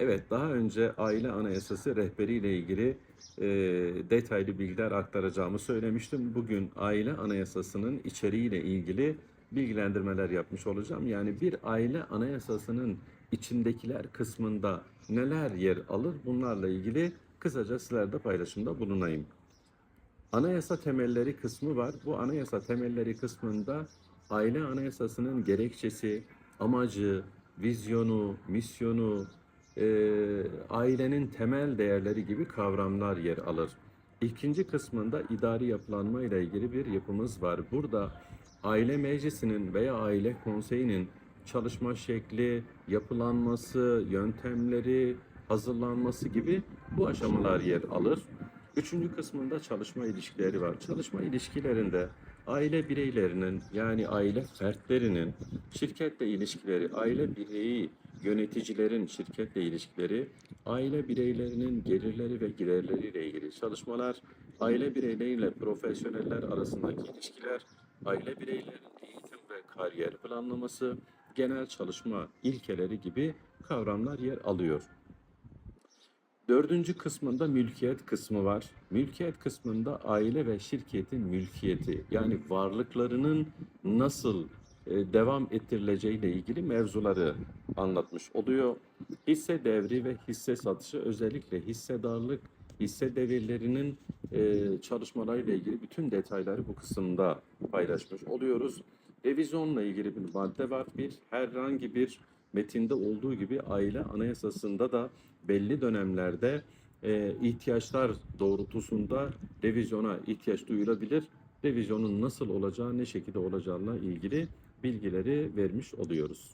Evet, daha önce aile anayasası rehberiyle ilgili e, detaylı bilgiler aktaracağımı söylemiştim. Bugün aile anayasasının içeriğiyle ilgili bilgilendirmeler yapmış olacağım. Yani bir aile anayasasının içindekiler kısmında neler yer alır bunlarla ilgili kısaca sizlerle paylaşımda bulunayım. Anayasa temelleri kısmı var. Bu anayasa temelleri kısmında aile anayasasının gerekçesi, amacı, vizyonu, misyonu, eee, ailenin temel değerleri gibi kavramlar yer alır. İkinci kısmında idari yapılanma ile ilgili bir yapımız var. Burada aile meclisinin veya aile konseyinin çalışma şekli, yapılanması, yöntemleri, hazırlanması gibi bu aşamalar yer alır. Üçüncü kısmında çalışma ilişkileri var. Çalışma ilişkilerinde aile bireylerinin yani aile fertlerinin şirketle ilişkileri, aile bireyi yöneticilerin şirketle ilişkileri, aile bireylerinin gelirleri ve giderleriyle ilgili çalışmalar, aile bireyleriyle profesyoneller arasındaki ilişkiler, aile bireylerinin eğitim ve kariyer planlaması, genel çalışma ilkeleri gibi kavramlar yer alıyor. Dördüncü kısmında mülkiyet kısmı var. Mülkiyet kısmında aile ve şirketin mülkiyeti yani varlıklarının nasıl e, devam ettirileceğiyle ilgili mevzuları anlatmış oluyor. Hisse devri ve hisse satışı özellikle hissedarlık, hisse devirlerinin e, çalışmalarıyla ilgili bütün detayları bu kısımda paylaşmış oluyoruz. Revizyonla ilgili bir madde var. Bir herhangi bir metinde olduğu gibi aile anayasasında da belli dönemlerde e, ihtiyaçlar doğrultusunda revizyona ihtiyaç duyulabilir. Revizyonun nasıl olacağı, ne şekilde olacağına ilgili bilgileri vermiş oluyoruz.